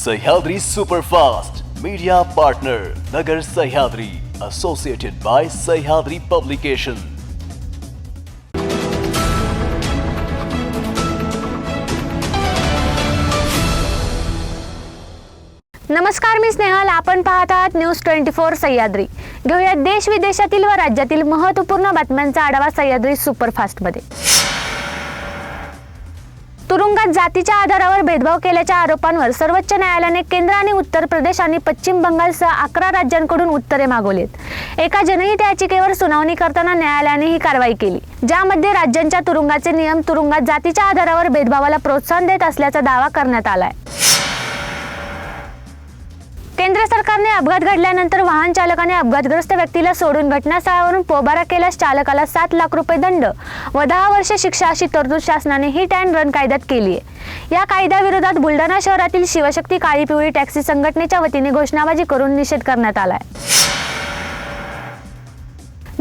Sahyadri superfast media partner Nagar Sahyadri associated by Sahyadri publication नमस्कार मी स्नेहल. आपण पाहत आहात न्यूज ट्वेंटी फोर सह्याद्री. घेऊया देश विदेशातील व राज्यातील महत्त्वपूर्ण बातम्यांचा आढावा सह्याद्री सुपरफास्टमध्ये. तुरुंगात जातीच्या आधारावर भेदभाव केल्याच्या आरोपांवर सर्वोच्च न्यायालयाने केंद्र आणि उत्तर प्रदेश आणि पश्चिम बंगालसह अकरा राज्यांकडून उत्तरे मागवलीत. एका जनहित याचिकेवर सुनावणी करताना न्यायालयाने ही कारवाई केली ज्यामध्ये राज्यांच्या तुरुंगाचे नियम तुरुंगात जातीच्या आधारावर भेदभावाला प्रोत्साहन देत असल्याचा दावा करण्यात आलाय. सरकारने अपघात घडल्यानंतर वाहन चालकाने अपघातग्रस्त व्यक्तीला सोडून घटनास्थळावरून पोबारा केल्यास चालकाला सात लाख रुपये दंड व दहा वर्ष शिक्षा अशी तरतूद शासनाने हिट अँड रन कायद्यात केली आहे. या कायद्याविरोधात बुलढाणा शहरातील शिवशक्ती काळी पिवळी टॅक्सी संघटनेच्या वतीने घोषणाबाजी करून निषेध करण्यात आलाय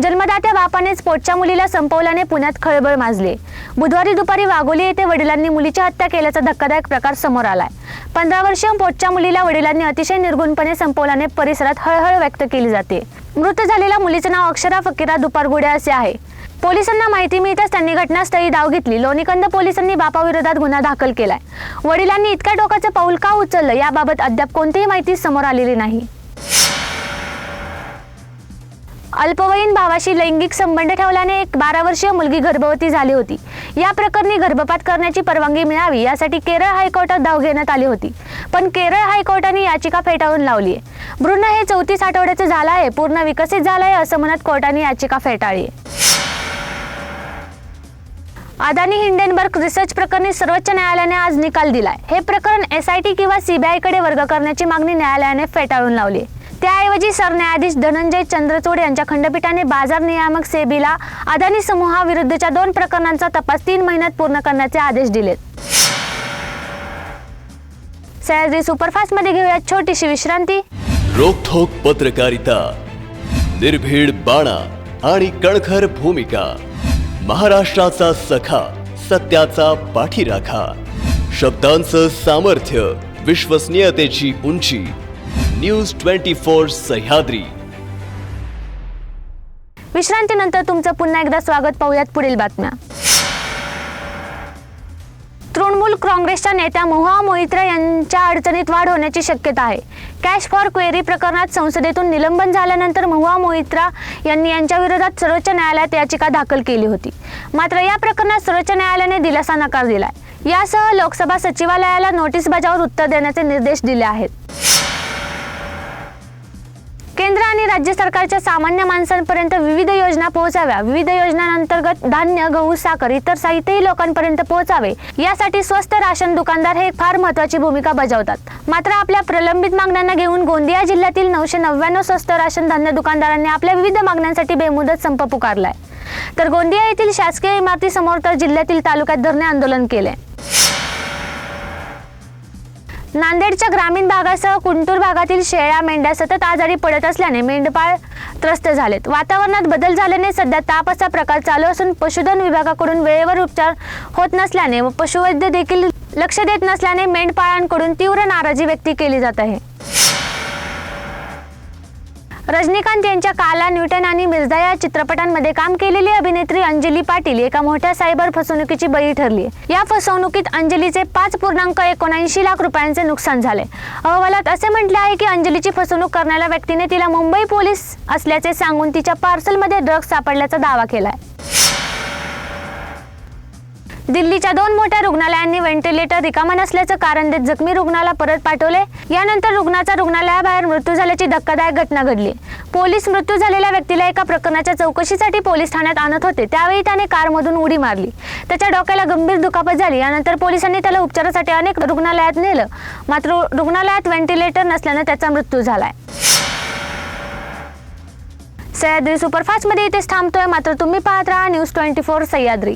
जन्मदात्या बापानेच पोटच्या मुलीला संपवल्याने पुण्यात खळबळ माजली. बुधवारी दुपारी वाघोली येथे वडिलांनी मुलीची हत्या केल्याचा धक्कादायक प्रकार समोर आलाय. पंधरा वर्षीय पोटच्या मुलीला वडिलांनी अतिशय निर्गुणपणे संपवल्याने परिसरात हळहळ व्यक्त केली जाते. मृत झालेल्या मुलीचं नाव अक्षरा फकीरा दुपारगुडे असे आहे. पोलिसांना माहिती मिळताच त्यांनी घटनास्थळी धाव घेतली. लोणीकंद पोलिसांनी बापाविरोधात गुन्हा दाखल केलाय. वडिलांनी इतक्या टोकाचं पाऊल का उचललं याबाबत अद्याप कोणतीही माहिती समोर आलेली नाही. अल्पवयीन भावाशी लैंगिक संबंध ठेवल्याने एक बारा वर्षीय मुलगी गर्भवती झाली होती. या प्रकरणी गर्भपात करण्याची परवानगी मिळावी यासाठी केरळ हायकोर्टात धाव घेण्यात आली होती. पण केरळ हायकोर्टाने याचिका फेटाळून लावली आहे भ्रूण हे चौतीस आठवड्याचं झालं आहे पूर्ण विकसित झालं आहे असं म्हणत कोर्टाने याचिका फेटाळली. आहे अदानी हिंडेनबर्ग रिसर्च प्रकरणी सर्वोच्च न्यायालयाने आज निकाल दिलाय. हे प्रकरण एसआयटी किंवा सीबीआयकडे वर्ग करण्याची मागणी न्यायालयाने फेटाळून लावली त्याऐवजी सरन्यायाधीश धनंजय चंद्रचूड यांच्या खंडपीठाने बाजार नियामक सेबीला अदानी समूहाविरुद्धच्या दोन प्रकरणांचा तपास तीन महिन्यात पूर्ण करण्याचे आदेश दिलेत सह्याद्री सुपरफास्टमध्ये घेऊयात छोटीशी विश्रांती. रोखोक पत्रकारिता निर्भीड बाणा आणि कणखर भूमिका महाराष्ट्राचा सखा सत्याचा पाठीराखा शब्दांचं सामर्थ्य विश्वसनीयतेची उंची न्यूज ट्वेंटी फोर सह्याद्री. विश्रांतीनंतर तुमचं पुन्हा एकदा स्वागत पाहूयात पुढील बातम्या. तृणमूल काँग्रेसच्या नेत्या मोहा मोहित्रा यांच्या अडचणीत वाढ होण्याची शक्यता आहे. कॅश फॉर क्वेरी प्रकरणात संसदेतून निलंबन झाल्यानंतर महुआ मोहित्रा यांनी यांच्या विरोधात सर्वोच्च न्यायालयात याचिका दाखल केली होती. मात्र या प्रकरणात सर्वोच्च न्यायालयाने दिलासा नकार दिलाय. यासह लोकसभा सचिवालयाला नोटीस बजावून उत्तर देण्याचे निर्देश दिले आहेत. केंद्र आणि राज्य सरकारच्या सामान्य माणसांपर्यंत विविध योजना पोहोचाव्या. विविध योजनांअंतर्गत धान्य गहू साखर इतर साहित्यही लोकांपर्यंत पोहोचावे. यासाठी स्वस्त राशन दुकानदार हे फार महत्वाची भूमिका बजावतात. मात्र आपल्या प्रलंबित मागण्यांना घेऊन गोंदिया जिल्ह्यातील नऊशे नव्याण्णव स्वस्त राशन धान्य दुकानदारांनी आपल्या विविध मागण्यांसाठी बेमुदत संप पुकारलाय. तर गोंदिया येथील शासकीय इमारतीसमोर तर जिल्ह्यातील तालुक्यात धरणे आंदोलन केले नांदेडच्या ग्रामीण भागासह कुंटूर भागातील शेळ्या मेंढ्या सतत आजारी पडत असल्याने मेंढपाळ त्रस्त झालेत. वातावरणात बदल झाल्याने सध्या ताप असा प्रकार चालू असून पशुधन विभागाकडून वेळेवर उपचार होत नसल्याने व पशुवैद्य देखील लक्ष देत नसल्याने मेंढपाळांकडून तीव्र नाराजी व्यक्त केली जात आहे. रजनीकांत यांच्या काला न्यूटन आणि मिर्झा या चित्रपटांमध्ये काम केलेली अभिनेत्री अंजली पाटील एका मोठ्या सायबर फसवणुकीची बळी ठरली या फसवणुकीत अंजलीचे पाच पूर्णांक एकोणऐंशी लाख रुपयांचे नुकसान झाले. अहवालात असे म्हटले आहे की अंजलीची फसवणूक करणाऱ्या व्यक्तीने तिला मुंबई पोलीस असल्याचे सांगून तिच्या पार्सलमध्ये ड्रग्ज सापडल्याचा दावा केलाय. दिल्लीच्या दोन मोठ्या रुग्णालयांनी व्हेंटिलेटर रिकामा नसल्याचं कारण देत जखमी रुग्णाला परत पाठवले. यानंतर रुग्णाचा रुग्णालयाबाहेर मृत्यू झाल्याची धक्कादायक घटना घडली. पोलीस मृत्यू झालेल्या व्यक्तीला एका प्रकरणाच्या चौकशीसाठी पोलीस ठाण्यात आणत होते. त्यावेळी त्याने कारमधून उडी मारली. त्याच्या डोक्याला गंभीर दुखापत झाली. यानंतर पोलिसांनी त्याला उपचारासाठी अनेक रुग्णालयात नेलं. मात्र रुग्णालयात व्हेंटिलेटर नसल्यानं त्याचा मृत्यू झालाय. सह्याद्री सुपरफास्टमध्ये इथेच थांबतोय. मात्र तुम्ही पाहत राहा न्यूज ट्वेंटी फोर सह्याद्री.